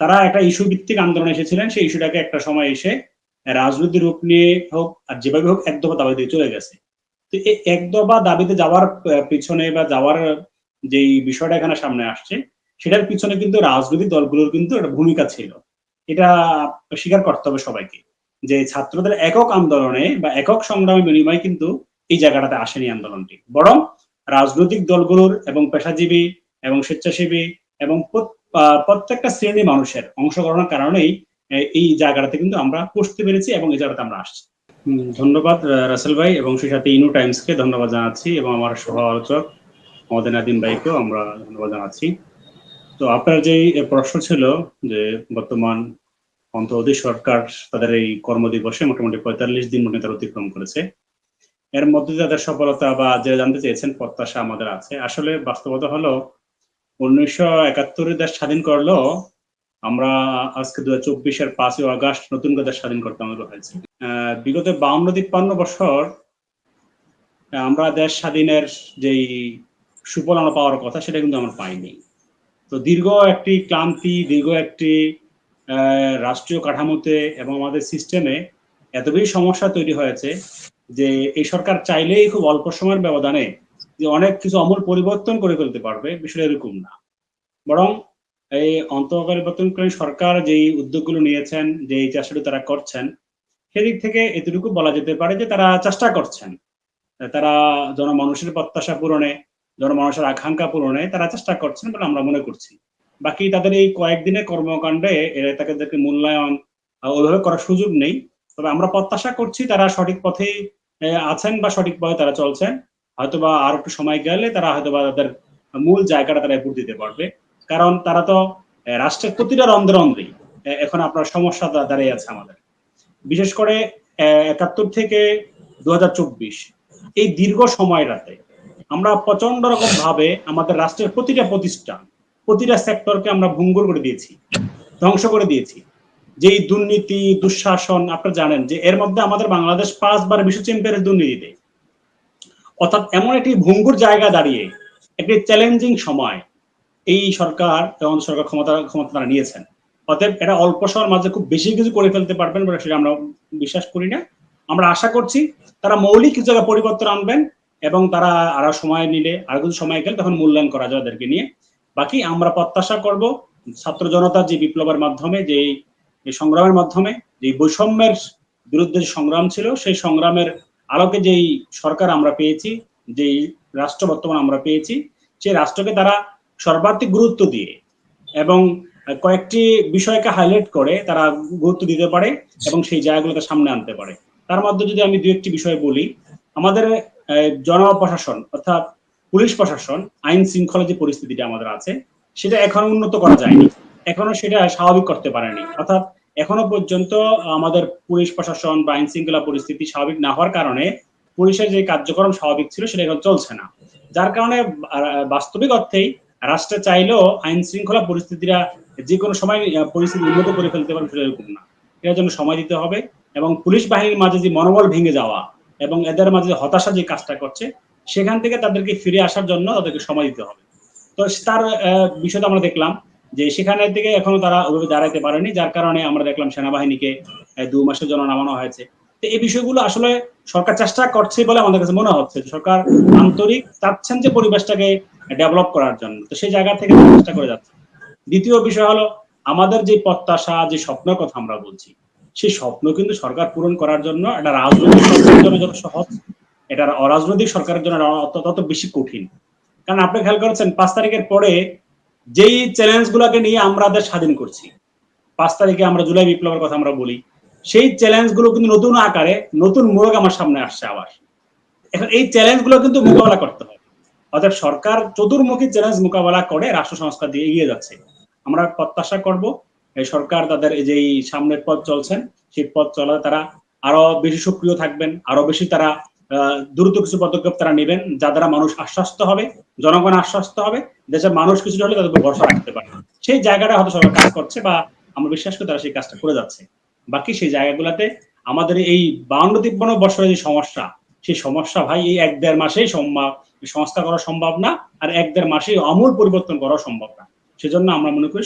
তারা একটা ইস্যু ভিত্তিক আন্দোলন এসেছিলেন, সেই ইস্যুটাকে একটা সময় এসে রাজনৈতিক রূপ নিয়ে হোক আর যেভাবে হোক এক দফা দাবি দিয়ে চলে গেছে। তো এই এক দফা দাবিতে যাওয়ার পিছনে বা যাওয়ার যেই বিষয়টা এখানে সামনে আসছে, সেটার পিছনে কিন্তু রাজনৈতিক দলগুলোর কিন্তু একটা ভূমিকা ছিল। এটা স্বীকার করতে হবে সবাইকে যে ছাত্রদের একক আন্দোলনে বা একক সংগ্রামের বিনিময়ে কিন্তু এই জায়গাটাতে আসেনি আন্দোলনটি। বরং রাজনৈতিক দলগুলোর এবং পেশাজীবী এবং স্বেচ্ছাসেবী এবং প্রত্যেকটা শ্রেণি মানুষের অংশগ্রহণের কারণেই এই জায়গাটাতে কিন্তু আমরা পৌঁছতে পেরেছি এবং এই জায়গাতে আমরা আসছি। ধন্যবাদ রাসেল ভাই এবং সেই সাথে ইনু টাইমসকে ধন্যবাদ জানাচ্ছি এবং আমার সহ আলোচক আমাদের ভাইকেও আমরা ধন্যবাদ জানাচ্ছি। তো আপনার যে প্রশ্ন ছিল যে বর্তমান অন্তর্বর্তী সরকার তাদের এই কর্মদিবসে মোটামুটি পঁয়তাল্লিশ দিন মনে তারা অতিক্রম করেছে। এর মধ্যে তাদের সফলতা বা যে জানতে চেয়েছেন প্রত্যাশা আমাদের আছে। আসলে বাস্তবতা হলো উনিশশো দেশ স্বাধীন করল, আমরা আজকে দু হাজার চব্বিশের পাঁচই আগস্ট নতুন করে দেশ স্বাধীন করতে আমাদের হয়েছে। বিগত বাউন্ন তিপ্পান্ন বছর, আমরা দেশ স্বাধীনের যেই সুফল আমরা পাওয়ার কথা, সেটা কিন্তু আমরা পাইনি। তো দীর্ঘ একটি ক্লান্তি, দীর্ঘ একটি রাষ্ট্রীয় কাঠামোতে এবং আমাদের সিস্টেমে এত বেশি সমস্যা তৈরি হয়েছে যে এই সরকার চাইলেই খুব অল্প সময়ের ব্যবধানে যে অনেক কিছু অমূল পরিবর্তন করে ফেলতে পারবে, বিষয়টা এরকম না। বরং এই অন্তর্বর্তীকালীন সরকার যেই উদ্যোগগুলো নিয়েছেন যে এই চেষ্টাটি তারা করছেন, সেদিক থেকে এতটুকু বলা যেতে পারে যে তারা চেষ্টা করছেন। তারা জনমানুষের প্রত্যাশা পূরণে, জনমানুষের আকাঙ্ক্ষা পূরণে তারা চেষ্টা করছেন বলে আমরা মনে করছি। বাকি তাদের এই কয়েকদিনের কর্মকাণ্ডে এরা তাদেরকে মূল্যায়ন ওইভাবে করার সুযোগ নেই। তবে আমরা প্রত্যাশা করছি তারা সঠিক পথে আছেন বা সঠিক পথে তারা চলছেন। হয়তোবা আর একটু সময় গেলে তারা হয়তো বা তাদের মূল জায়গাটা তারা এপুর দিতে পারবে। কারণ তারা তো রাষ্ট্রের প্রতিটা রন্ধ্রে রন্ধ্রেই এখন আপনার সমস্যা দাঁড়িয়ে আছে আমাদের। বিশেষ করে একাত্তর থেকে দুহাজার চব্বিশ, এই দীর্ঘ সময়টাতে আমরা প্রচণ্ড রকম ভাবে আমাদের রাষ্ট্রের প্রতিটা প্রতিষ্ঠান, প্রতিটা সেক্টরকে আমরা ভঙ্গুর করে দিয়েছি, ধ্বংস করে দিয়েছি। যেই দুর্নীতি, দুঃশাসন, আপনারা জানেন যে এর মধ্যে আমাদের বাংলাদেশ পাঁচবার বিশ্ব চ্যাম্পিয়নের দুর্নীতিতে। অর্থাৎ এমন একটি ভঙ্গুর জায়গা দাঁড়িয়ে, একটি চ্যালেঞ্জিং সময় এই সরকার এবং সরকার ক্ষমতা ক্ষমতা তারা নিয়েছেন। অতএব এটা অল্প সময়ের মাঝে খুব বেশি কিছু করে ফেলতে পারবেন বলে সেটা আমরা বিশ্বাস করি না। আমরা আশা করছি তারা মৌলিক কিছু জায়গায় পরিবর্তন আনবেন এবং তারা আরও সময় নিলে, আরও কিছু সময় গেলে তখন মূল্যায়ন করা যায় ওদেরকে নিয়ে। বাকি আমরা প্রত্যাশা করব ছাত্র জনতার যে বিপ্লবের মাধ্যমে, যে সংগ্রামের মাধ্যমে, যে বৈষম্যের বিরুদ্ধে সংগ্রাম ছিল, সেই সংগ্রামের আলোকে যেই সরকার আমরা পেয়েছি, যেই রাষ্ট্র বর্তমান আমরা পেয়েছি, সেই রাষ্ট্রকে তারা সর্বাধিক গুরুত্ব দিয়ে এবং কয়েকটি বিষয়কে হাইলাইট করে তারা গুরুত্ব দিতে পারে এবং সেই জায়গাগুলোকে সামনে আনতে পারে। তার মধ্যে যদি আমি দু একটি বিষয় বলি, আমাদের জনপ্রশাসন অর্থাৎ পুলিশ প্রশাসন, আইন শৃঙ্খলা যে পরিস্থিতিটা আমাদের আছে, সেটা এখনও উন্নত করা যায়নি। এখনও সেটা স্বাভাবিক করতে পারেনি। অর্থাৎ এখনও পর্যন্ত আমাদের পুলিশ প্রশাসন বা আইন শৃঙ্খলা পরিস্থিতি স্বাভাবিক না হওয়ার কারণে পুলিশের যে কার্যক্রম স্বাভাবিক ছিল সেটা এখন চলছে না। যার কারণে বাস্তবিক অর্থেই রাষ্ট্র চাইলেও আইন শৃঙ্খলা পরিস্থিতিরা যে কোনো সময় পরিস্থিতি উন্নত করে ফেলতে পারে সেটা এরকম না। এটার জন্য সময় দিতে হবে এবং পুলিশ বাহিনীর মাঝে যে মনোবল ভেঙে যাওয়া এবং এদের মাঝে যে হতাশা যে কাজটা করছে, সেখান থেকে তাদেরকে ফিরে আসার জন্য তাদেরকে সময় দিতে হবে। তো তার বিষয়টা আমরা দেখলাম। যে সেখানের দিকে এখনও তারা ওইভাবে দাঁড়াইতে পারেনি, যার কারণে আমরা দেখলাম সেনাবাহিনীকে দু মাসের জন্য নামানো হয়েছে। তো এই বিষয়গুলো আসলে সরকার চেষ্টা করছে বলে আমাদের কাছে মনে হচ্ছে সরকার আন্তরিক চাচ্ছেন যে পরিবেশটাকে ডেভেলপ করার জন্য। তো সেই জায়গা থেকে চেষ্টা করে যাচ্ছে। দ্বিতীয় বিষয় হলো, আমাদের যে প্রত্যাশা, যে স্বপ্নের কথা আমরা বলছি, সেই স্বপ্ন কিন্তু সরকার পূরণ করার জন্য এটা রাজনৈতিক সরকারের জন্য যত সহজ। এটা অরাজনৈতিক সরকারের জন্য তত বেশি কঠিন। কারণ আপনি খেয়াল করেছেন, পাঁচ তারিখের পরে যেই চ্যালেঞ্জ গুলাকে নিয়ে আমরা দেশ স্বাধীন করছি, পাঁচ তারিখে আমরা জুলাই বিপ্লবের কথা আমরা বলি, সেই চ্যালেঞ্জগুলো কিন্তু নতুন আকারে নতুন মোড়ক আমার সামনে আসছে আবার। এখন এই চ্যালেঞ্জগুলো কিন্তু মোকাবেলা করতে হবে। অর্থাৎ সরকার চতুর্মুখী চ্যালেঞ্জ মোকাবেলা করে রাষ্ট্র সংস্কার দিয়ে এগিয়ে যাচ্ছে। আমরা প্রত্যাশা করব, এই সরকার তাদের এই যে সামনের পথ চলছেন, সেই পথ চলা তারা আরও বেশি সক্রিয় থাকবেন, আরও বেশি তারা দ্রুত কিছু পদক্ষেপ তারা নেবেন যা দ্বারা মানুষ আশ্বস্ত হবে, জনগণ আশ্বস্ত হবে, দেশের মানুষ কিছু হলে তাদের ভরসা রাখতে পারে। সেই জায়গাটা হয়তো সরকার কাজ করছে বা আমরা বিশ্বাস করি তারা সেই কাজটা করে যাচ্ছে। বাকি সেই জায়গাগুলোতে আমাদের এই বাউন্ন তিপ্পান্ন বছরের যে সমস্যা, সেই সমস্যা ভাই এই এক দেড় মাসেই সংস্কার করা সম্ভব না আর এক দেড় মাসেই আমূল পরিবর্তন করা সম্ভব না। সেজন্য আমরা মনে করি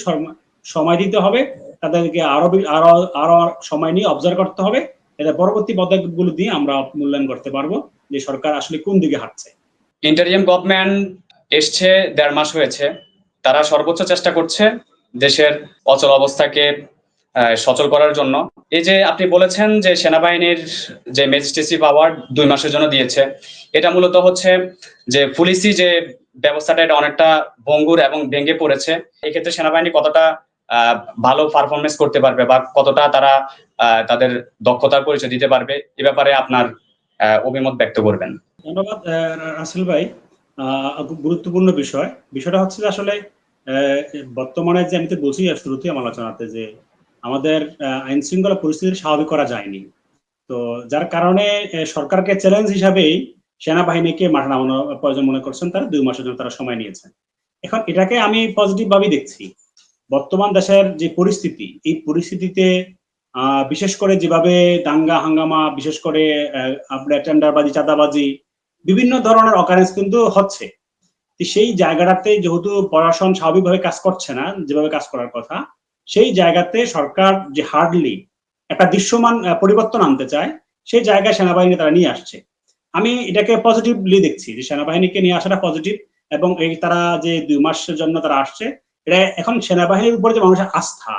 সময় দিতে হবে, তাদেরকে আরও আরও আরও সময় নিয়ে অবজার্ভ করতে হবে। এটা পরবর্তী পদক্ষেপগুলো দিয়ে আমরা মূল্যায়ন করতে পারব যে সরকার আসলে কোন দিকে হাঁটছে। ইন্টারিয়াম গভর্নমেন্ট এসছে, দেড় মাস হয়েছে। তারা সর্বোচ্চ চেষ্টা করছে দেশের অচল অবস্থাকে সচল করার জন্য। এই যে আপনি বলেছেন যে সেনাবাহিনীর যে ম্যাজিস্ট্রেসি পাওয়ার দুই মাসের জন্য দিয়েছে, এটা মূলত হচ্ছে যে পুলিশি যে ব্যবস্থাটা, এটা অনেকটা ভঙ্গুর এবং ভেঙে পড়েছে। এক্ষেত্রে সেনাবাহিনী কতটা ভালো পারফরমেন্স করতে পারবে বা কতটা তারা তাদের দক্ষতার পরিচয় দিতে পারবে, এ ব্যাপারে আপনার অভিমত ব্যক্ত করবেন। ধন্যবাদ রাসেল ভাই। গুরুত্বপূর্ণ বিষয়। বিষয়টা হচ্ছে যে আসলে বর্তমানে যে আমি তো বলছি আর শুরুতেই আমার আলোচনাতে যে আমাদের আইন শৃঙ্খলা পরিস্থিতি স্বাভাবিক করা যায়নি। তো যার কারণে সরকারকে চ্যালেঞ্জ হিসাবেই সেনাবাহিনীকে মাঠে নামানো প্রয়োজন মনে করছেন তারা, দুই মাসের জন্য তারা সময় নিয়েছেন। এখন এটাকে আমি পজিটিভ ভাবেই দেখছি। বর্তমান দেশের যে পরিস্থিতি, এই পরিস্থিতিতে বিশেষ করে যেভাবে দাঙ্গা হাঙ্গামা, বিশেষ করে আপনার টেন্ডারবাজি, চাঁদাবাজি, বিভিন্ন ধরনের অকারেন্স কিন্তু হচ্ছে। সেই জায়গাটাতে যেহেতু প্রশাসন স্বাভাবিকভাবে কাজ করছে না, যেভাবে কাজ করার কথা, সেই জায়গাতে সরকার যে হার্ডলি একটা দৃশ্যমান পরিবর্তন আনতে চায়, সেই জায়গায় সেনাবাহিনী তারা নিয়ে আসছে। আমি এটাকে পজিটিভলি দেখছি যে সেনাবাহিনীকে নিয়ে আসাটা পজিটিভ এবং এই তারা যে দুই মাসের জন্য তারা আসছে এটা এখন সেনাবাহিনীর উপরে যে মানুষের আস্থা,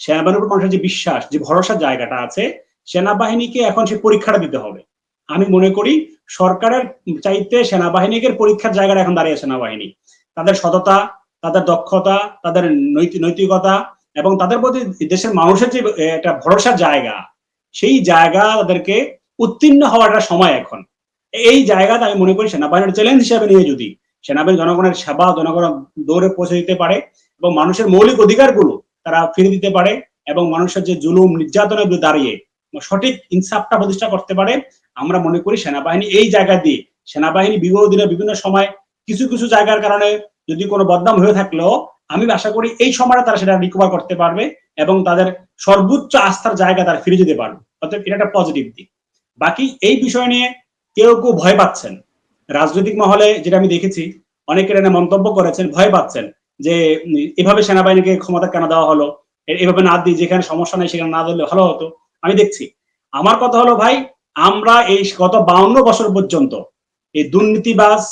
সেনাবাহিনীর উপর মানুষের যে বিশ্বাস, যে ভরসার জায়গাটা আছে, সেনাবাহিনীকে এখন সে পরীক্ষাটা দিতে হবে। আমি মনে করি সরকারের চাইতে সেনাবাহিনীকে পরীক্ষার জায়গাটা এখন দাঁড়িয়ে সেনাবাহিনী। তাদের সততা, তাদের দক্ষতা, তাদের নৈতিক নৈতিকতা এবং তাদের প্রতি দেশের মানুষের যে একটা ভরসার জায়গা, সেই জায়গা তাদেরকে উত্তীর্ণ হওয়ার একটা সময় এখন। এই জায়গাটা আমি মনে করি সেনাবাহিনীর চ্যালেঞ্জ হিসাবে নিয়ে যদি সেনাবাহিনী জনগণের সেবা জনগণের দৌড়ে পৌঁছে দিতে পারে এবং মানুষের মৌলিক অধিকারগুলো তারা ফিরে দিতে পারে এবং মানুষের যে জুলুম, নির্যাতনের দাঁড়িয়ে সঠিক ইনসাফটা প্রতিষ্ঠা করতে পারে। আমরা মনে করি সেনাবাহিনী এই জায়গা দিয়ে, সেনাবাহিনী বিগত দিনে বিভিন্ন সময় কিছু কিছু জায়গার কারণে যদি কোনো বদনাম হয়ে থাকলেও আমি আশা করি এই সময়টা তারা সেটা রিকভার করতে পারবে এবং তাদের সর্বোচ্চ আস্থার জায়গা তারা ফিরে যেতে পারবে। অর্থাৎ এটা একটা পজিটিভ দিক। বাকি এই বিষয় নিয়ে কেউ কেউ ভয় পাচ্ছেন। রাজনৈতিক মহলে যেটা আমি দেখেছি, অনেকের এনে মন্তব্য করেছেন, ভয় পাচ্ছেন যে এভাবে সেনাবাহিনীকে ক্ষমতা কেন দেওয়া হলো? এভাবে না দিয়ে যেখানে সমস্যা নেই সেখানে না দিলে ভালো হতো। আমি দেখছি। আমার কথা হলো, ভাই, আমরা এই গত বাউন্ন বছর পর্যন্ত এই দুর্নীতিবাজ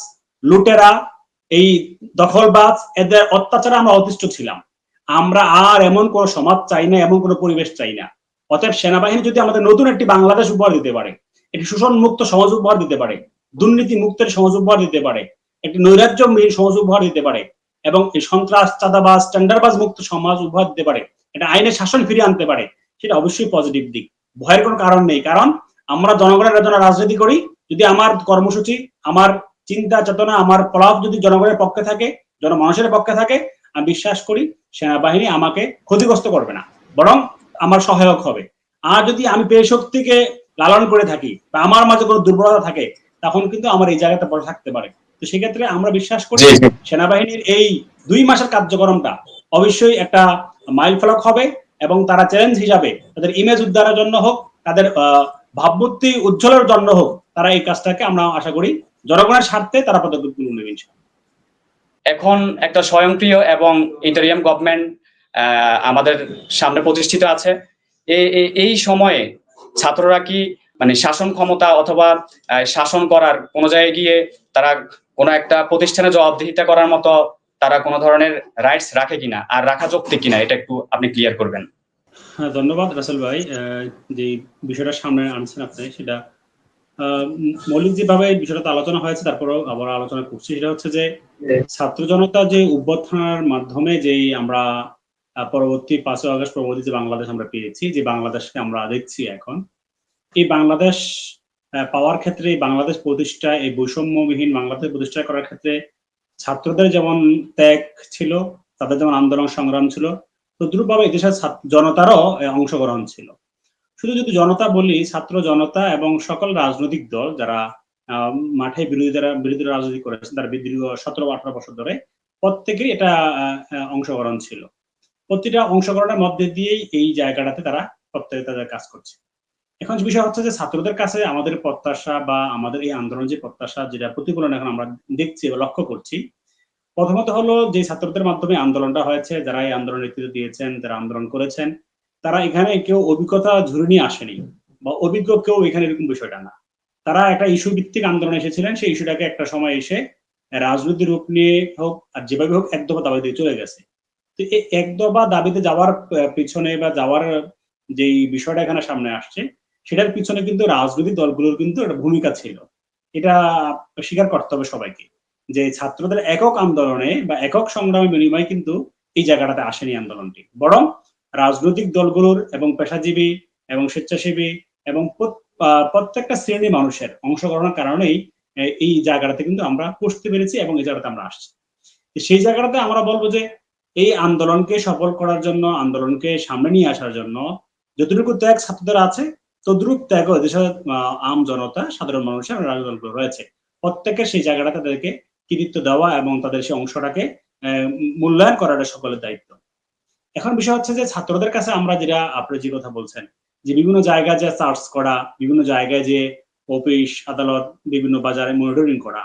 লুটেরা, এই দখলবাজ, এদের অত্যাচারে আমরা অতিষ্ঠ ছিলাম। আমরা আর এমন কোন সমাজ চাই না, এমন কোন পরিবেশ চাই না। অতএব সেনাবাহিনী যদি আমাদের নতুন একটি বাংলাদেশ উপহার দিতে পারে, একটি শোষণ মুক্ত সমাজ উপহার দিতে পারে দুর্নীতি মুক্তের সমাজ উপহার দিতে পারে। একটি নৈরাজ্য সমাজ উপহার দিতে পারে এবং এই সন্ত্রাস, চাঁদাবাজ, টেন্ডারবাজ মুক্ত সমাজ উপহার দিতে পারে। এটা আইনের শাসন ফিরিয়ে আনতে পারে। সেটা অবশ্যই পজিটিভ দিক। ভয়ের কোনো কারণ নেই। কারণ আমরা জনগণের জন্য রাজনীতি করি। যদি আমার কর্মসূচি, আমার চিন্তা, চেতনা, আমার ফলাফ যদি জনগণের পক্ষে থাকে, জনমানুষের পক্ষে থাকে, আমি বিশ্বাস করি সেনাবাহিনী আমাকে ক্ষতিগ্রস্ত করবে না। বরং আমার সহায়ক হবে। আর যদি আমি পেয়ে শক্তিকে লালন করে থাকি বা আমার মাঝে কোনো দুর্বলতা থাকে তখন কিন্তু আমার এই জায়গাটা পড়ে থাকতে পারে। তো সেক্ষেত্রে আমরা বিশ্বাস করি সেনাবাহিনীর এই দুই মাসের কার্যক্রমটা অবশ্যই একটা মাইল ফলক হবে এবং তারা চ্যালেঞ্জ হিসাবে তাদের ইমেজ উদ্ধারের জন্য হোক তাদের আহ, ভাবমূর্তি উজ্জ্বলের জন্য হোক তারা এই কাজটাকে আমরা আশা করি জনগণের স্বার্থে তারা পদক্ষেপগুলো নেবে। এখন একটা স্বয়ংক্রিয় এবং ইন্টারিয়াম গভর্নমেন্ট আমাদের সামনে প্রতিষ্ঠিত আছে। এই সময়ে ছাত্ররা কি মানে শাসন ক্ষমতা অথবা শাসন করার কোনো জায়গায় গিয়ে তারা কোনো একটা প্রতিষ্ঠানে জবাবদিহিতা করার মতো তারা কোনো ধরনের রাইটস রাখে কিনা আর রাখা যৌক্তিক কিনা এটা একটু আপনি ক্লিয়ার করবেন। হ্যাঁ ধন্যবাদ রাসেল ভাই। যে বিষয়টা সামনে আনছেন আপনি সেটা। মৌলিক যেভাবে বিষয়টা আলোচনা হয়েছে, তারপরেও আবার আলোচনা করছি। সেটা হচ্ছে যে, ছাত্র জনতা যে উদ্বোধনের মাধ্যমে যেই আমরা পরবর্তী পাঁচই আগস্ট পরবর্তী যে বাংলাদেশ আমরা পেয়েছি, যে বাংলাদেশকে আমরা দেখছি এখন এই বাংলাদেশ পাওয়ার ক্ষেত্রে বাংলাদেশ প্রতিষ্ঠা, এই বৈষম্যবিহীন বাংলাদেশ প্রতিষ্ঠা করার ক্ষেত্রে ছাত্রদের যেমন ত্যাগ ছিল, তাদের যেমন আন্দোলন সংগ্রাম ছিল, তদ্রুপভাবে দেশের জনতারও অংশগ্রহণ ছিল। শুধু যদি জনতা বলি, ছাত্র, জনতা এবং সকল রাজনৈতিক দল যারা মাঠে বিরোধীরা বিরোধী রাজনীতি করেছেন, তার দীর্ঘ সতেরো আঠারো বছর ধরে প্রত্যেকেরই এটা অংশগ্রহণ ছিল। প্রতিটা অংশগ্রহণের মধ্যে দিয়েই এই জায়গাটাতে তারা প্রত্যেকে তাদের কাজ করছে। এখন বিষয় হচ্ছে যে ছাত্রদের কাছে আমাদের প্রত্যাশা বা আমাদের এই আন্দোলন যে প্রত্যাশা যেটা প্রতিফলন এখন আমরা দেখছি বা লক্ষ্য করছি, প্রথমত হলো যে ছাত্রদের মাধ্যমে আন্দোলনটা হয়েছে, যারা এই আন্দোলন নেতৃত্ব দিয়েছেন, যারা আন্দোলন করেছেন, তারা এখানে কেউ অভিজ্ঞতা ধরে নিয়ে আসেনি বা অভিজ্ঞ কেউ এখানে এরকম বিষয়টা না। তারা একটা ইস্যু ভিত্তিক আন্দোলন এসেছিলেন, সেই ইস্যুটাকে একটা সময় এসে রাজনৈতিক রূপ নিয়ে হোক আর যেভাবে হোক এক দফা দাবি দিয়ে চলে গেছে। তো এই এক দফা দাবিতে যাওয়ার পিছনে বা যাওয়ার যেই বিষয়টা এখানে সামনে আসছে সেটার পিছনে কিন্তু রাজনৈতিক দলগুলোর কিন্তু একটা ভূমিকা ছিল। এটা স্বীকার করতে হবে সবাইকে যে ছাত্রদের একক আন্দোলনে বা একক সংগ্রামের বিনিময়ে কিন্তু এই জায়গাটাতে আসেনি আন্দোলনটি। বরং রাজনৈতিক দলগুলোর এবং পেশাজীবী এবং স্বেচ্ছাসেবী এবং প্রত্যেকটা শ্রেণি মানুষের অংশগ্রহণের কারণেই এই জায়গাটাতে কিন্তু আমরা পৌঁছতে পেরেছি এবং এই জায়গাটাতে আমরা আসছি। সেই জায়গাটাতে আমরা বলব যে এই আন্দোলনকে সফল করার জন্য, আন্দোলনকে সামনে নিয়ে আসার জন্য যতটুকু ত্যাগ ছাত্রদের আছে তদ্রুপ ত্যাগও দেশের আম জনতা, সাধারণ মানুষের রাজনৈতিক রয়েছে। প্রত্যেকের সেই জায়গাটা তাদেরকে কৃতিত্ব দেওয়া এবং তাদের সেই অংশটাকে মূল্যায়ন করাটা সকলের দায়িত্ব। এখন বিষয় হচ্ছে যে ছাত্রদের কাছে আমরা যেটা আপনি যে কথা বলছেন, যে বিভিন্ন জায়গায় যে সার্চ করা, বিভিন্ন জায়গায় যে অফিস আদালত, বিভিন্ন বাজারে মনিটরিং করা,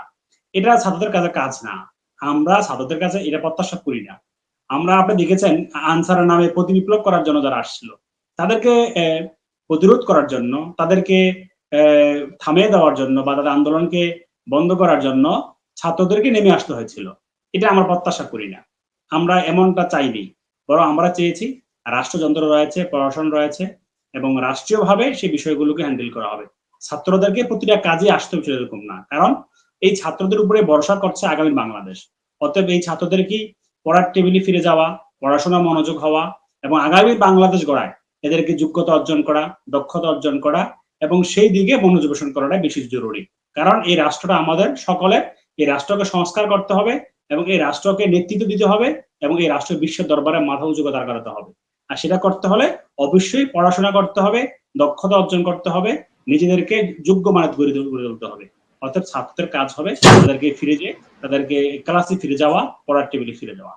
এটা ছাত্রদের কাছে কাজ না। আমরা ছাত্রদের কাছে এটা প্রত্যাশা করি না। আমরা, আপনি দেখেছেন, আনসারের নামে প্রতি বিপ্লব করার জন্য যারা আসছিল, তাদেরকে প্রতিরোধ করার জন্য, তাদেরকে থামিয়ে দেওয়ার জন্য বা তাদের আন্দোলনকে বন্ধ করার জন্য ছাত্রদেরকে নেমে আসতে হয়েছিল। এটা আমরা প্রত্যাশা করি না। আমরা এমনটা চাইনি। বরং আমরা চেয়েছি, রাষ্ট্রযন্ত্র রয়েছে, প্রশাসন রয়েছে এবং রাষ্ট্রীয়ভাবে সেই বিষয়গুলোকে হ্যান্ডেল করা হবে। ছাত্রদেরকে প্রতিটা কাজে আসতে হবে এরকম না। কারণ এই ছাত্রদের উপরে ভরসা করছে আগামী বাংলাদেশ। অতএব এই ছাত্রদের কি পড়ার টেবিলে ফিরে যাওয়া পড়াশোনা মনোযোগ হওয়া এবং আগামী বাংলাদেশ গড়ায় এদেরকে যোগ্যতা অর্জন করা দক্ষতা অর্জন করা এবং সেই দিকে মনোযোগেশন করাটা বেশি জরুরি। কারণ এই রাষ্ট্রটা আমাদের সকলের এই রাষ্ট্রকে সংস্কার করতে হবে এবং এই রাষ্ট্রকে নেতৃত্ব দিতে হবে এবং এই রাষ্ট্র বিশ্বের দরবারে মাথা উঁচু দাঁড় করাতে হবে। আর সেটা করতে হলে অবশ্যই পড়াশোনা করতে হবে দক্ষতা অর্জন করতে হবে নিজেদেরকে যোগ্য মানত গড়ে তুলতে হবে। অর্থাৎ ছাত্রদের কাজ হবে তাদেরকে ফিরে যেয়ে তাদেরকে ক্লাসে ফিরে যাওয়া পড়ার টেবিলে ফিরে যাওয়া।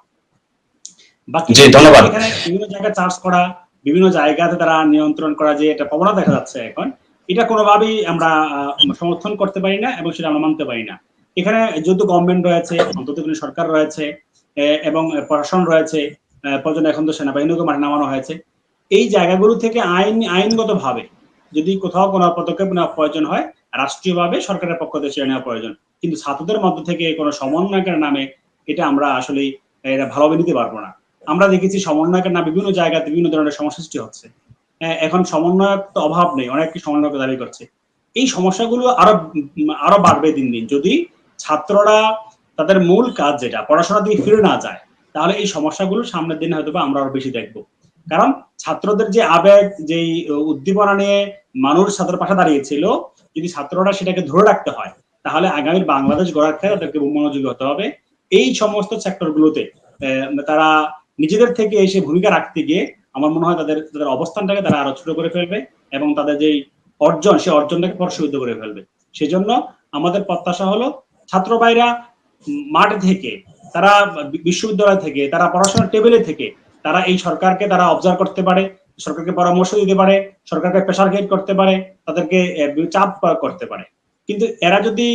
বাকি ধন্যবাদ। এখানে বিভিন্ন জায়গায় চার্জ করা বিভিন্ন জায়গাতে তারা নিয়ন্ত্রণ করা যে একটা প্রবণতা দেখা যাচ্ছে এখন, এটা কোনোভাবেই আমরা সমর্থন করতে পারি না এবং সেটা আমরা মানতে পারি না। এখানে যেহেতু গভর্নমেন্ট রয়েছে অন্তত সরকার রয়েছে এবং প্রশাসন রয়েছে প্রয়োজনে এখন তো সেনাবাহিনীকে মাঠে নামানো হয়েছে। এই জায়গাগুলো থেকে আইন আইনগত ভাবে যদি কোথাও কোনো পদক্ষেপ নেওয়া প্রয়োজন হয়, রাষ্ট্রীয়ভাবে সরকারের পক্ষ থেকে সেটা নেওয়া প্রয়োজন। কিন্তু ছাত্রদের মধ্য থেকে কোনো সমন্বয়কের নামে এটা আমরা আসলে এটা ভালোভাবে নিতে পারব না। আমরা দেখেছি সমন্বয়কের না বিভিন্ন জায়গাতে বিভিন্ন ধরনের সমস্যা সৃষ্টি হচ্ছে। আহ, এখন সমন্বয়ক তো অভাব নেই অনেক সমন্বয়ক দাবি করছে। এই সমস্যাগুলো আরও আরও বাড়বে দিন দিন। যদি ছাত্ররা তাদের মূল কাজ যেটা পড়াশোনা দিয়ে ফিরে না যায় তাহলে এই সমস্যাগুলো সামনের দিন হয়তো আমরা আরও বেশি দেখব। কারণ ছাত্রদের যে আবেগ যেই উদ্দীপনা নিয়ে মানুষ ছাত্রের পাশে দাঁড়িয়েছিল যদি ছাত্ররা সেটাকে ধরে রাখতে হয় তাহলে আগামী বাংলাদেশ গড়ার ক্ষেত্রে তাদেরকে মনোযোগী হতে হবে। এই সমস্ত সেক্টর গুলোতে আহ, তারা নিজেদের থেকে এসে ভূমিকা রাখতে গিয়ে আমার মনে হয় তাদের তাদের অবস্থানটাকে তারা আরও ছোট করে ফেলবে এবং তাদের যেই অর্জন সেই অর্জনটাকে প্রশ্নবিদ্ধ করে ফেলবে। সেজন্য আমাদের প্রত্যাশা হলো ছাত্র ভাইরা মাঠ থেকে, তারা বিশ্ববিদ্যালয় থেকে, তারা পড়াশোনার টেবিলে থেকে, তারা এই সরকারকে তারা অবজার্ভ করতে পারে, সরকারকে পরামর্শ দিতে পারে, সরকারকে প্রেশার গেট করতে পারে, তাদেরকে চাপ করতে পারে। কিন্তু এরা যদি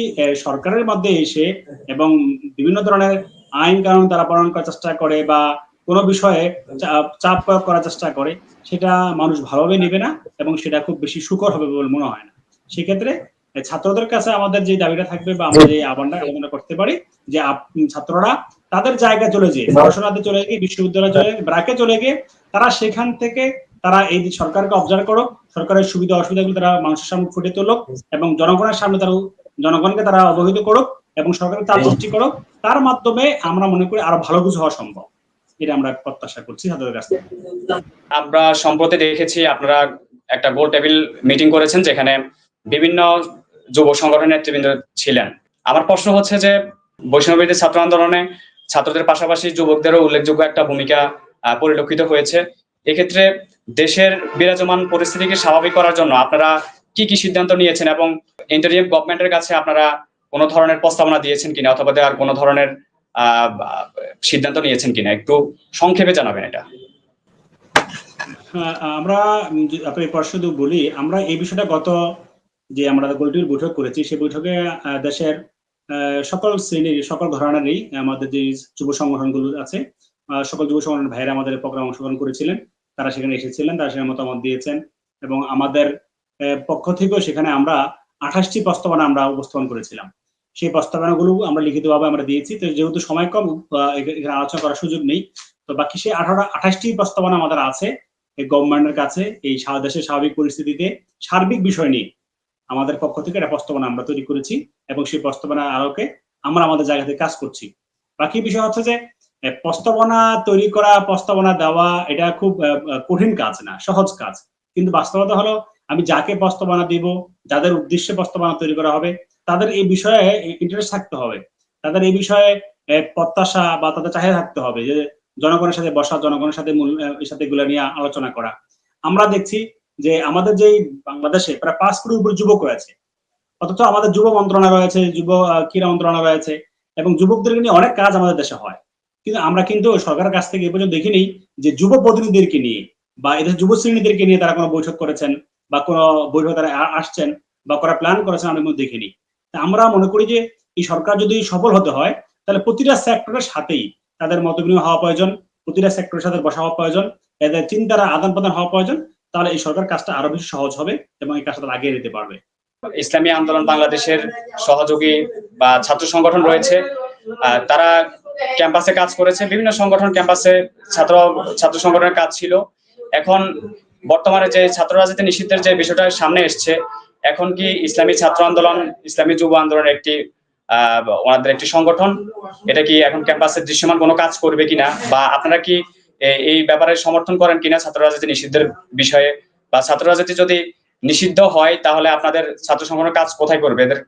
সরকারের মধ্যে এসে এবং বিভিন্ন ধরনের আইন কানুন তারা পালন করার চেষ্টা করে বা কোনো বিষয়ে চাপ প্রয়োগ করার চেষ্টা করে, সেটা মানুষ ভালোভাবে নেবে না এবং সেটা খুব বেশি সুকর হবে বলে মনে হয় না। সেক্ষেত্রে ছাত্রদের কাছে আমাদের যে দাবিটা থাকবে বা আমরা যে আহ্বানটা আলোচনা করতে পারি, যে ছাত্ররা তাদের জায়গা চলে যেয়ে, পড়াশোনাতে চলে গিয়ে, বিশ্ববিদ্যালয়ে চলে ব্রাকে চলে গিয়ে, তারা সেখান থেকে তারা এই সরকারকে অবজার্ভ করুক, সরকারের সুবিধা অসুবিধাগুলো তারা মানুষের সামনে ফুটে তুলুক এবং জনগণের সামনে তারা, জনগণকে তারা অবহিত করুক এবং সরকারের চাপ সৃষ্টি করুক, তার মাধ্যমে আমরা মনে করি আরও ভালো কিছু হওয়া সম্ভব। এটা আমরা প্রত্যাশা করছি ছাত্রদের কাছ থেকে আমরা সম্প্রতি দেখেছি আপনারা একটা গোল টেবিল মিটিং করেছেন যেখানে বিভিন্ন যুব সংগঠনের নেতৃবৃন্দ ছিলেন। আমার প্রশ্ন হচ্ছে যে বৈষ্ণবীদের ছাত্র আন্দোলনে ছাত্রদের পাশাপাশি যুবকদেরও উল্লেখযোগ্য একটা ভূমিকা পরিলক্ষিত হয়েছে। এক্ষেত্রে দেশের বিরাজমান পরিস্থিতিকে স্বাভাবিক করার জন্য আপনারা কি কি সিদ্ধান্ত নিয়েছেন এবং ইন্টারিয়াম গভর্নমেন্টের কাছে আপনারা কোনো ধরনের প্রস্তাবনা দিয়েছেন কিনা অথবা দেওয়ার কোনো ধরনের সিদ্ধান্ত নিয়েছেন কিনা? একটু সংক্ষেপে জানাবেন এটা। হ্যাঁ, আমরা যে পর্ষদ বলি আমরা এই বিষয়টা গত যে আমরা গোলটির বৈঠক করেছি সেই বৈঠকে দেশের সকল শ্রেণির সকল ঘরানারই আমাদের যে যুব সংগঠনগুলো আছে সকল যুব সংগঠন ভাইরা আমাদের প্রোগ্রাম অংশগ্রহণ করেছিলেন। তারা সেখানে এসেছিলেন তারা সেখানে মতামত দিয়েছেন এবং আমাদের পক্ষ থেকেও সেখানে আমরা আঠাশটি প্রস্তাবনা আমরা উপস্থাপন করেছিলাম। সেই প্রস্তাবনাগুলো আমরা লিখিতভাবে আমরা দিয়েছি। তো যেহেতু সময় কম এখানে আলোচনা করার সুযোগ নেই। তো বাকি সেই আঠারো, আঠাশটি প্রস্তাবনা আমাদের আছে গভর্নমেন্টের কাছে এই দেশের স্বাভাবিক পরিস্থিতিতে সার্বিক বিষয় নিয়ে। আমাদের পক্ষ থেকে একটা প্রস্তাবনা আমরা তৈরি করেছি এবং সেই প্রস্তাবনার আলোকে আমরা আমাদের জায়গা থেকে কাজ করছি। বাকি বিষয় হচ্ছে যে প্রস্তাবনা তৈরি করা, প্রস্তাবনা দেওয়া, এটা খুব কঠিন কাজ না, সহজ কাজ। কিন্তু বাস্তবতা হলো, আমি যাকে প্রস্তাবনা দিব, যাদের উদ্দেশ্যে প্রস্তাবনা তৈরি করা হবে তাদের এই বিষয়ে ইন্টারেস্ট থাকতে হবে। তাদের এই বিষয়ে প্রত্যাশা বা তাদের চাহিদা থাকতে হবে যে, জনগণের সাথে বসা, জনগণের সাথে মূল সাথে এগুলো নিয়ে আলোচনা করা। আমরা দেখছি যে, আমাদের যেই বাংলাদেশে প্রায় পাঁচ কোটির উপর যুবক রয়েছে, অথচ আমাদের যুব মন্ত্রণালয় রয়েছে, যুব ক্রীড়া মন্ত্রণালয় রয়েছে, এবং যুবকদের নিয়ে অনেক কাজ আমাদের দেশে হয়। কিন্তু আমরা কিন্তু সরকারের কাছ থেকে এ পর্যন্ত দেখিনি যে, যুব প্রতিনিধিদেরকে নিয়ে বা এদের যুব শ্রেণীদেরকে নিয়ে তারা কোনো বৈঠক করেছেন বা কোনো বৈঠক তারা আসছেন বা করা প্ল্যান করেছেন আমি দেখিনি। আমরা মনে করি যে এই সরকার যদি সফল হতে হয়, তাহলে প্রতিটা সেক্টরের সাথেই তাদের মতবিনিময় হওয়া প্রয়োজন, প্রতিটা সেক্টরের সাথে বসা হওয়া প্রয়োজন এদের চিন্তার আদান প্রদান হওয়া প্রয়োজন, তাহলে এই সরকার কাজটা আরও বেশি সহজ হবে এবং এই কাজটা আগিয়ে দিতে পারবে। ইসলামী আন্দোলন বাংলাদেশের সহযোগী বা ছাত্র সংগঠন রয়েছে তারা ক্যাম্পাসে কাজ করেছে, বিভিন্ন সংগঠন ক্যাম্পাসে ছাত্র ছাত্র সংগঠনের কাজ ছিল। এখন বর্তমানে যে ছাত্র রাজনীতি নিষিদ্ধের যে বিষয়টা সামনে এসছে এখন কি ইসলামী ছাত্র আন্দোলন, ইসলামী যুব আন্দোলন একটি ওনাদের একটি সংগঠন? এটা কি এখন ক্যাম্পাসে দৃশ্যমান কোনো কাজ করবে কিনা? বা আপনারা কি এই ব্যাপারে সমর্থন করেন কিনা ছাত্র রাজনীতি নিষিদ্ধের বিষয়ে? বা ছাত্র রাজনীতি যদি নিষিদ্ধ হয়, তাহলে আপনাদের ছাত্র সংগঠনের কাজ কোথায় করবে? এদের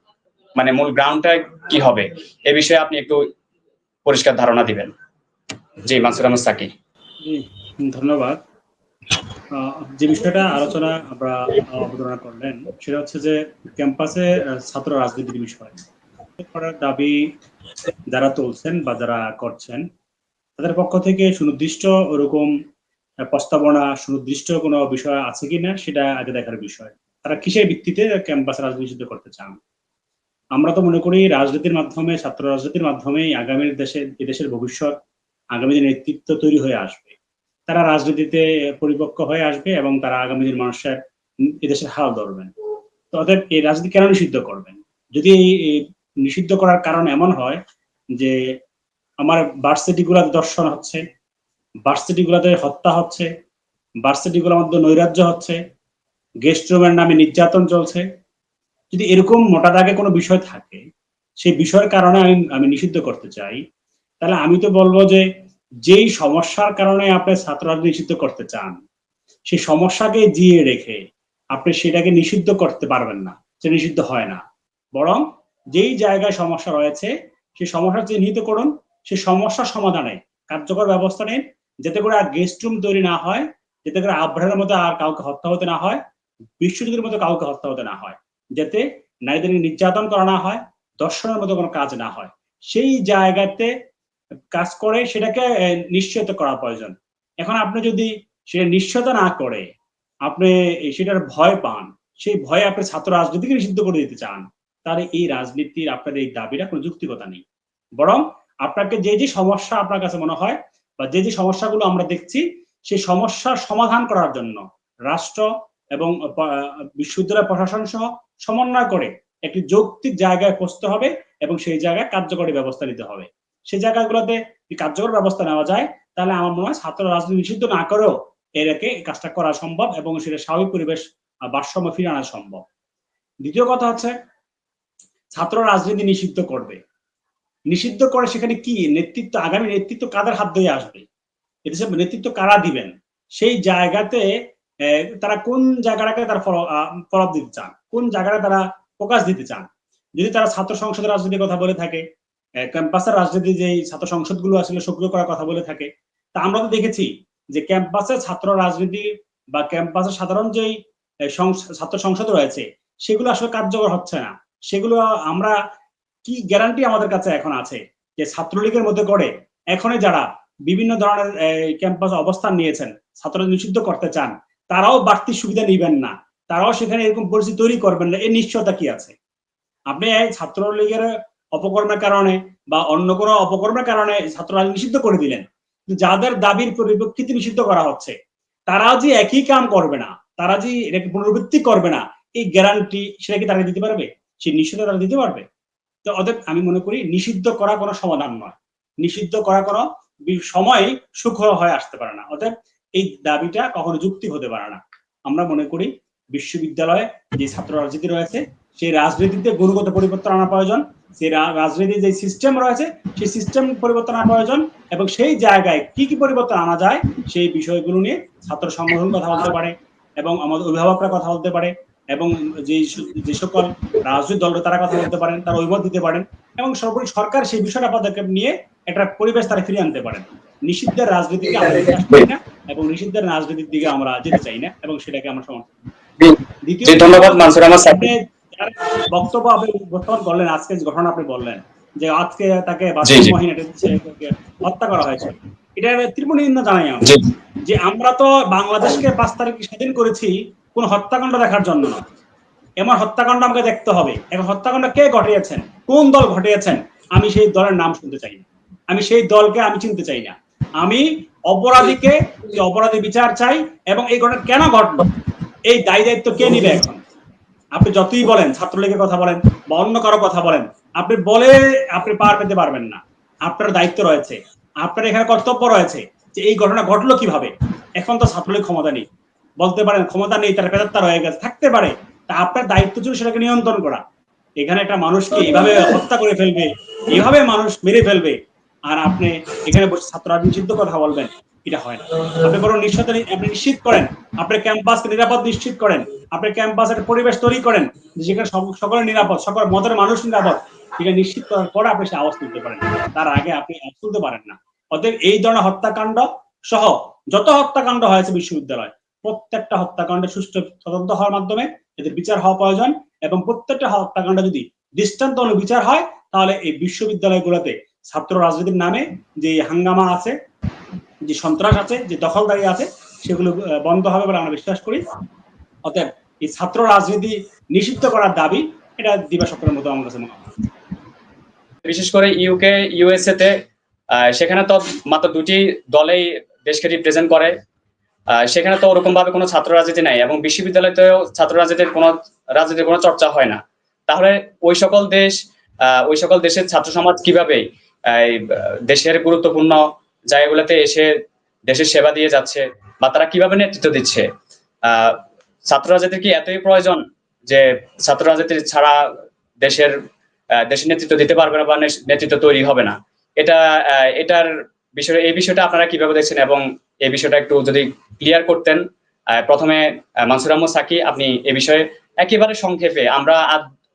মানে মূল গ্রাউন্ডটা কি হবে? এ বিষয়ে আপনি একটু পরিষ্কার ধারণা দিবেন। জি, মানসুর আহমদ সাকি। ধন্যবাদ। যে বিষয়টা আলোচনা আমরা অবতারণা করলেন, সেটা হচ্ছে যে ক্যাম্পাসে ছাত্র রাজনীতির বিষয় করার দাবি যারা তুলছেন বা যারা করছেন, তাদের পক্ষ থেকে সুনির্দিষ্ট ওরকম প্রস্তাবনা, সুনির্দিষ্ট কোনো বিষয় আছে কিনা, সেটা আগে দেখার বিষয়। তারা কিসের ভিত্তিতে ক্যাম্পাস রাজনীতি করতে চান? আমরা তো মনে করি রাজনীতির মাধ্যমে, ছাত্র রাজনীতির মাধ্যমে আগামীর দেশে এদেশের ভবিষ্যৎ, আগামী নেতৃত্ব তৈরি হয়ে আসবে তারা রাজনীতিতে পরিপক্ক হয়ে আসবে এবং তারা আগামী দিন মানুষের এদেশের হাল ধরবেন। তো অতএব এই রাজনীতি কেন নিষিদ্ধ করবেন? যদি নিষিদ্ধ করার কারণ এমন হয় যে আমার ভার্সিটি গুলাতে দর্শন হচ্ছে ভার্সিটি গুলাতে হত্যা হচ্ছে ভার্সিটি গুলোর মধ্যে নৈরাজ্য হচ্ছে, গেস্ট রুমের নামে নির্যাতন চলছে, যদি এরকম মোটা দাগে কোনো বিষয় থাকে, সেই বিষয়ের কারণে আমি আমি নিষিদ্ধ করতে চাই, তাহলে আমি তো বলব যে যেই সমস্যার কারণে আপনি ছাত্র নিষিদ্ধ করতে চান, সেই সমস্যাকে জিয়ে রেখে আপনি সেটাকে নিষিদ্ধ করতে পারবেন না সে নিষিদ্ধ হয় না। বরং যেই জায়গায় সমস্যা রয়েছে, সেই সমস্যা চিহ্নিত করুন, সেই সমস্যার সমাধানে কার্যকর ব্যবস্থা নিন, যাতে করে আর গেস্ট রুম তৈরি না হয়, যাতে করে আভ্রানের মতো আর কাউকে হত্যা হতে না হয় বিশ্বযুদ্ধের মতো কাউকে হত্যা হতে না হয়, যাতে নারীদের নির্যাতন করা না হয়, দর্শনের মতো কোনো কাজ না হয়। সেই জায়গাতে কাজ করে সেটাকে নিশ্চয়তা করা প্রয়োজন। এখন আপনি যদি সেটা নিশ্চয়তা না করে, আপনি সেটার ভয় পান, সেই ভয়ে আপনি ছাত্র রাজনীতিকে নিষিদ্ধ করে দিতে চান, তাহলে এই রাজনীতির আপনার এই দাবিটা কোনো যুক্তিকতা নেই। বরং আপনাকে যে যে সমস্যা আপনার কাছে মনে হয় বা যে যে সমস্যাগুলো আমরা দেখছি, সেই সমস্যার সমাধান করার জন্য রাষ্ট্র এবং বিশ্ববিদ্যালয় প্রশাসন সহ সমন্বয় করে একটি যৌক্তিক জায়গায় পৌঁছতে হবে এবং সেই জায়গায় কার্যকরী ব্যবস্থা নিতে হবে। সেই জায়গাগুলোতে কার্যকর ব্যবস্থা নেওয়া যায় তাহলে আমার মনে হয় ছাত্র রাজনীতি নিষিদ্ধ না করেও এটাকে কাজটা করা সম্ভব এবং সেটা স্বাভাবিক পরিবেশ ভারসাম্য ফিরে আনা সম্ভব। দ্বিতীয় কথা হচ্ছে ছাত্র রাজনীতি নিষিদ্ধ করবে। নিষিদ্ধ করে সেখানে কি? নেতৃত্ব আগামী নেতৃত্ব কাদের হাত ধরে আসবে? এদেশে নেতৃত্ব কারা দিবেন? সেই জায়গাতে তারা কোন জায়গাটাকে তারা ফলো- আহ, দিতে চান? কোন জায়গাটা তারা প্রকাশ দিতে চান? যদি তারা ছাত্র সংসদের রাজনীতির কথা বলে থাকে ক্যাম্পাসের রাজনীতি যে ছাত্র সংসদগুলো আসলে সক্রিয় করার কথা বলে থাকে, তা আমরা তো দেখেছি যে ক্যাম্পাসে ছাত্র রাজনীতি বা ক্যাম্পাসের সাধারণ যেই ছাত্র সংসদ রয়েছে, সেগুলো আসলে কার্যকর হচ্ছে না। সেগুলো আমরা কি গ্যারান্টি আমাদের কাছে এখন আছে যে ছাত্রলীগের মধ্যে করে এখনই যারা বিভিন্ন ধরনের ক্যাম্পাস অবস্থান নিয়েছেন, ছাত্র নিষিদ্ধ করতে চান, তারাও বাড়তি সুবিধা নিবেন না। তারাও সেখানে এরকম পরিস্থিতি তৈরি করবেন না। এই নিশ্চয়তা কি আছে? আপনি ছাত্রলীগের অপকর্মের কারণে বা অন্য কোনো অপকর্মের কারণে ছাত্র রাজনীতি নিষিদ্ধ করে দিলেন। যাদের দাবির পরিপ্রেক্ষিতে নিষিদ্ধ করা হচ্ছে, তারা যে একই কাম করবে না, তারা যে এটাকে পুনরাবৃত্তি করবে না, এই গ্যারান্টি সেটা কি তারা দিতে পারবে? সেই নিষিদ্ধ তারা দিতে পারবে? তো অতএব আমি মনে করি নিষিদ্ধ করা কোনো সমাধান নয়। নিষিদ্ধ করা কোনো সময় সুখ হয়ে আসতে পারে না। অতএব এই দাবিটা কখনো যুক্তি হতে পারে না। আমরা মনে করি বিশ্ববিদ্যালয়ে যে ছাত্র রাজনীতি রয়েছে সেই রাজনীতিতে গুণগত পরিবর্তন আনা প্রয়োজন সেই রাজনীতির যে সিস্টেম রয়েছে সেই সিস্টেম পরিবর্তন আনা প্রয়োজন এবং সেই জায়গায় কি কি পরিবর্তন আনা যায় সেই বিষয়গুলো নিয়ে ছাত্র সংগঠন কথা বলতে পারে এবং আমাদের অভিভাবকরা কথা বলতে পারে এবং যে যে সকল রাজনৈতিক দল তারা কথা বলতে পারেন তারা অভিমত দিতে পারেন এবং সর্বোপরি সরকার সেই বিষয়টা পদক্ষেপ নিয়ে একটা পরিবেশ তারা ফিরিয়ে আনতে পারেন। নিষিদ্ধের রাজনীতিকে আমরা করি না এবং নিষিদ্ধের রাজনীতির দিকে আমরা যেতে চাই না এবং সেটাকে আমরা সমর্থন দ্বিতীয় ধন্যবাদ মানসুর যার বক্তব্য আপনি করলেন আজকে ঘটনা আপনি বললেন যে আজকে তাকে হত্যা করা হয়েছে। এটা তীব্র নিন্দা জানাই আমরা যে আমরা তো বাংলাদেশকে পাঁচ তারিখ স্বাধীন করেছি কোন হত্যাকাণ্ড দেখার জন্য না। এমন হত্যাকাণ্ড আমাকে দেখতে হবে। এবং হত্যাকাণ্ড কে ঘটিয়েছেন? কোন দল ঘটিয়েছেন? আমি সেই দলের নাম শুনতে চাই না। আমি সেই দলকে আমি চিনতে চাই না। আমি অপরাধীকে অপরাধী বিচার চাই এবং এই ঘটনা কেন ঘটলো? এই দায়ী দায়িত্ব কে নিবে এখন? আপনি যতই বলেন, ছাত্রলীগের কথা বলেন বা অন্য কারও কথা বলেন, আপনি বলে আপনি পার পেতে পারবেন না। আপনার দায়িত্ব রয়েছে, আপনার এখানে কর্তব্য রয়েছে যে এই ঘটনা ঘটলো কীভাবে। এখন তো ছাত্রলীগ ক্ষমতা নেই। বলতে পারেন ক্ষমতা নেই, তার পেতাত্তা রয়ে গেছে, থাকতে পারে। তা আপনার দায়িত্ব ছিল সেটাকে নিয়ন্ত্রণ করা। এখানে একটা মানুষকে এইভাবে হত্যা করে ফেলবে, এইভাবে মানুষ মেরে ফেলবে। আর আপনি এখানে বসে ছাত্র নিষিদ্ধ কথা বলবেন এটা হয় না। আপনি বরং নিশ্চিত আপনি নিশ্চিত করেন, আপনার ক্যাম্পাসকে নিরাপদ নিশ্চিত করেন, আপনার ক্যাম্পাসে একটা পরিবেশ তৈরি করেন, যেখানে সকলে নিরাপদ, সকল মতের মানুষ নিরাপদ, এটা নিশ্চিত করার পরে আপনি সে আওয়াজ তুলতে পারেন। তার আগে আপনি তুলতে পারেন না। অতএব এই ধরনের হত্যাকাণ্ড সহ যত হত্যাকাণ্ড হয়েছে বিশ্ববিদ্যালয়, প্রত্যেকটা হত্যাকাণ্ড সুষ্ঠু তদন্ত হওয়ার মাধ্যমে এদের বিচার হওয়া প্রয়োজন এবং প্রত্যেকটা হত্যাকাণ্ড যদি দৃষ্টান্ত বিচার হয়, তাহলে এই বিশ্ববিদ্যালয়গুলোতে ছাত্র রাজনীতির নামে যে হাঙ্গামা আছে যে সন্ত্রাস আছে, যে দখলদারি আছে, সেগুলো বন্ধ হবে বলে আমরা বিশ্বাস করি। অতএব এই ছাত্র রাজনীতি নিষিদ্ধ করার দাবি, এটা দিবা সকলের মতো আমার কাছে বিশেষ করে ইউকে ইউএসএ তে সেখানে তো মাত্র দুটি দলেই দেশকে রিপ্রেজেন্ট করে। সেখানে তো ওরকম ভাবে কোনো ছাত্র রাজনীতি নাই এবং বিশ্ববিদ্যালয়তেও ছাত্র রাজনীতির কোনো রাজনীতির কোনো চর্চা হয় না। তাহলে ওই সকল দেশ ওই সকল দেশের ছাত্র সমাজ কীভাবে দেশের গুরুত্বপূর্ণ জায়গাগুলোতে এসে দেশের সেবা দিয়ে যাচ্ছে বা তারা কীভাবে নেতৃত্ব দিচ্ছে? ছাত্র রাজনীতির কি এতই প্রয়োজন যে ছাত্র রাজনীতি ছাড়া দেশের দেশের নেতৃত্ব দিতে পারবে না বা নেতৃত্ব তৈরি হবে না? এটা এটার বিষয়ে, এই বিষয়টা আপনারা কীভাবে দেখছেন এবং এই বিষয়টা একটু যদি ক্লিয়ার করতেন প্রথমে মানসুর আহমদ সাকি, আপনি এ বিষয়ে একেবারে সংক্ষেপে আমরা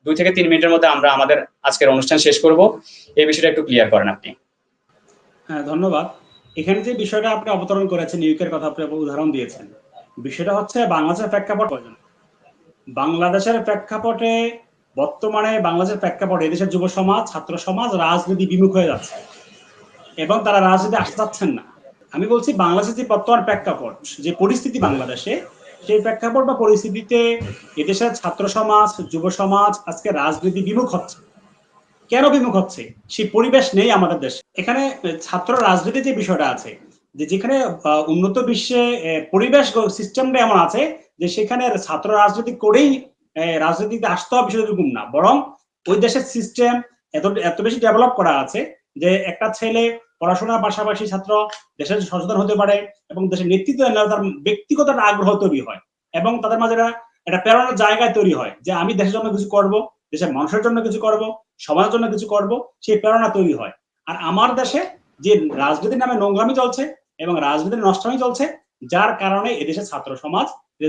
দুই থেকে তিন মিনিটের মধ্যে আমরা আমাদের আজকের অনুষ্ঠান শেষ করব। এই বিষয়টা একটু ক্লিয়ার করেন আপনি। হ্যাঁ ধন্যবাদ। এখানে যে বিষয়টা আপনি অবতরণ করেছেন ইউকের কথা আপনি উদাহরণ দিয়েছেন, বিষয়টা হচ্ছে বাংলাদেশের প্রেক্ষাপট প্রয়োজন। বাংলাদেশের প্রেক্ষাপটে বর্তমানে বাংলাদেশের প্রেক্ষাপটে এদেশের যুব সমাজ, ছাত্র সমাজ, রাজনীতি বিমুখ হয়ে যাচ্ছে এবং তারা রাজনীতি আসতে চাচ্ছেন না। আমি বলছি বাংলাদেশের যে বর্তমান প্রেক্ষাপট, যে পরিস্থিতি বাংলাদেশে, সেই প্রেক্ষাপট বা পরিস্থিতিতে এদেশের ছাত্র সমাজ, যুব সমাজ আজকে রাজনীতি বিমুখ হচ্ছে। কেন বিমুখ হচ্ছে? সেই পরিবেশ নেই আমাদের দেশে। এখানে ছাত্র রাজনীতি যে বিষয়টা আছে, যে যেখানে উন্নত বিশ্বে পরিবেশ সিস্টেমটা এমন আছে যে সেখানে ছাত্র রাজনীতি করেই রাজনীতিতে আসতে হবে বিষয়টা এরকম না। বরং ওই দেশের সিস্টেম এত এত বেশি ডেভেলপ করা আছে যে একটা ছেলে পড়াশোনার পাশাপাশি ছাত্র দেশের সচেতন হতে পারে এবং দেশের নেতৃত্ব তার ব্যক্তিগত একটা আগ্রহ তৈরি হয় এবং তাদের মাঝে একটা প্রেরণার জায়গায় তৈরি হয় যে আমি দেশের জন্য কিছু করব, দেশের মানুষের জন্য কিছু করব। সমাজের জন্য কিছু করব, সেই প্রেরণা তৈরি হয়। আর আমার দেশে যে রাজনীতির নামে নোংরামি চলছে এবং রাজনীতির নষ্টামি চলছে, যার কারণে এদেশের ছাত্র সমাজ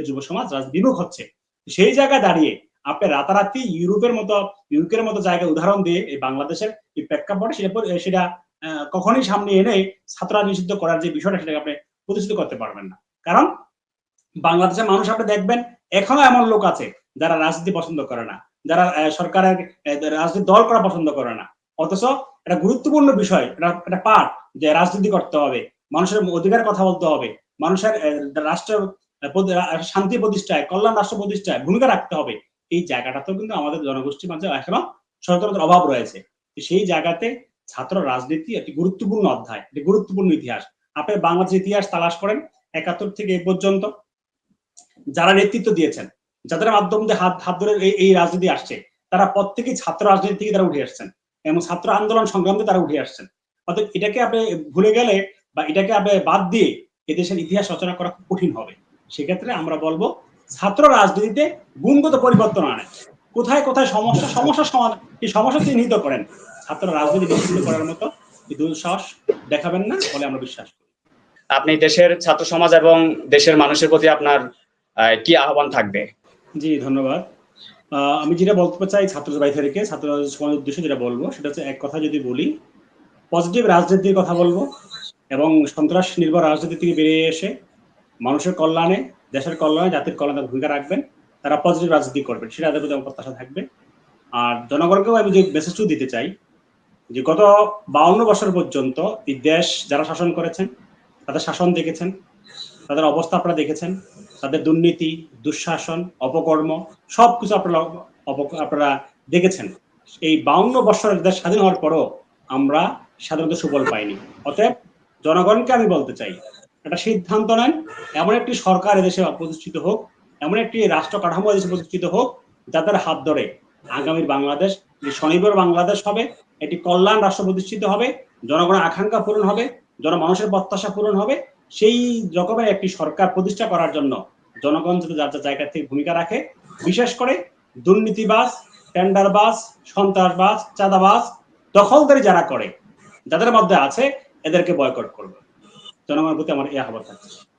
যুব সমাজ বিমুখ হচ্ছে। সেই জায়গায় দাঁড়িয়ে আপনি রাতারাতি ইউরোপের মতো, ইউকের মতো জায়গায় উদাহরণ দিয়ে এই বাংলাদেশের প্রেক্ষাপটে, সেটা সেটা কখনোই সামনে এনে ছাত্ররা নিষিদ্ধ করার যে বিষয়টা, সেটাকে আপনি প্রতিষ্ঠিত করতে পারবেন না। কারণ বাংলাদেশের মানুষ আপনি দেখবেন, এখনও এমন লোক আছে যারা রাজনীতি পছন্দ করে না। যারা সরকারের রাজনীতি দল করা পছন্দ করে না। অথচ এটা গুরুত্বপূর্ণ বিষয়, এটা একটা পাঠ যে রাজনীতি করতে হবে, মানুষের অধিকার কথা বলতে হবে, মানুষের রাষ্ট্র শান্তি প্রতিষ্ঠায়, কল্যাণ রাষ্ট্র প্রতিষ্ঠায় ভূমিকা রাখতে হবে। এই জায়গাটাতেও কিন্তু আমাদের জনগোষ্ঠীর মাঝে এখনও সচেতনতার অভাব রয়েছে। সেই জায়গাতে ছাত্র রাজনীতি একটি গুরুত্বপূর্ণ অধ্যায়, একটি গুরুত্বপূর্ণ ইতিহাস। আপনি বাংলাদেশের ইতিহাস তালাশ করেন একাত্তর থেকে এ পর্যন্ত। যারা নেতৃত্ব দিয়েছেন যাদের মাধ্যম দিয়ে হাত হাত ধরে এই- রাজনীতি আসছে, তারা প্রত্যেকেই ছাত্র রাজনীতি থেকে তারা উঠে আসছেন, এবং ছাত্র আন্দোলন সংগ্রাম থেকে তারা উঠে আসছেন। অর্থাৎ এটাকে আপনি ভুলে গেলে বা এটাকে আপনি বাদ দিয়ে এদেশের ইতিহাস রচনা করা খুব কঠিন হবে। সেক্ষেত্রে আমরা বলব, ছাত্র রাজনীতিতে গুণগত পরিবর্তন আনে কোথায় কোথায় সমস্যা, সমস্যার সমাধান এই সমস্যা চিহ্নিত করেন। ছাত্র রাজনীতি নিশ্চিত করার মতো দুঃসাহস দেখাবেন না বলে আমরা বিশ্বাস করি। আপনি দেশের ছাত্র সমাজ এবং দেশের মানুষের প্রতি আপনার কি আহ্বান থাকবে? জি, ধন্যবাদ। আমি যেটা বলতে চাই ছাত্র বাড়ি থেকে ছাত্র সমাজের উদ্দেশ্যে যেটা বলব, সেটা হচ্ছে এক কথা যদি বলি পজিটিভ রাজনীতির কথা বলব এবং সন্ত্রাস নির্ভর রাজনীতি থেকে বেরিয়ে এসে মানুষের কল্যাণে, দেশের কল্যাণে, জাতির কল্যাণে ভূমিকা রাখবেন, তারা পজিটিভ রাজনীতি করবেন, সেটা তাদের প্রতি প্রত্যাশা থাকবে। আর জনগণকেও আমি যে মেসেজটাও দিতে চাই, যে গত বাউন্ন বছর পর্যন্ত এই দেশ যারা শাসন করেছেন, তাদের শাসন দেখেছেন, তাদের অবস্থা আপনারা দেখেছেন তাদের দুর্নীতি, দুঃশাসন, অপকর্ম, সবকিছু আপনারা আপনারা দেখেছেন। এই বাউন্ন বছরের দেশ স্বাধীন হওয়ার পরও আমরা সাধারণত সুফল পাইনি। অতএব জনগণকে আমি বলতে চাই, একটা সিদ্ধান্ত নেন, এমন একটি সরকার এদেশে প্রতিষ্ঠিত হোক, এমন একটি রাষ্ট্র কাঠামো এদেশে প্রতিষ্ঠিত হোক, যাদের হাত ধরে আগামীর বাংলাদেশ স্বনির্ভর বাংলাদেশ হবে, একটি কল্যাণ রাষ্ট্র প্রতিষ্ঠিত হবে, জনগণের আকাঙ্ক্ষা পূরণ হবে, জনমানুষের প্রত্যাশা পূরণ হবে, সেই রকমের একটি সরকার প্রতিষ্ঠা করার জন্য জনগণ যাতে যার যার জায়গা থেকে ভূমিকা রাখে, বিশেষ করে দুর্নীতিবাজ, টেন্ডারবাজ, সন্ত্রাসবাজ চাঁদাবাস দখলদারি যারা করে, যাদের মধ্যে আছে, এদেরকে বয়কট করবে। জনগণের প্রতি আমার এই আহ্বান থাকছে।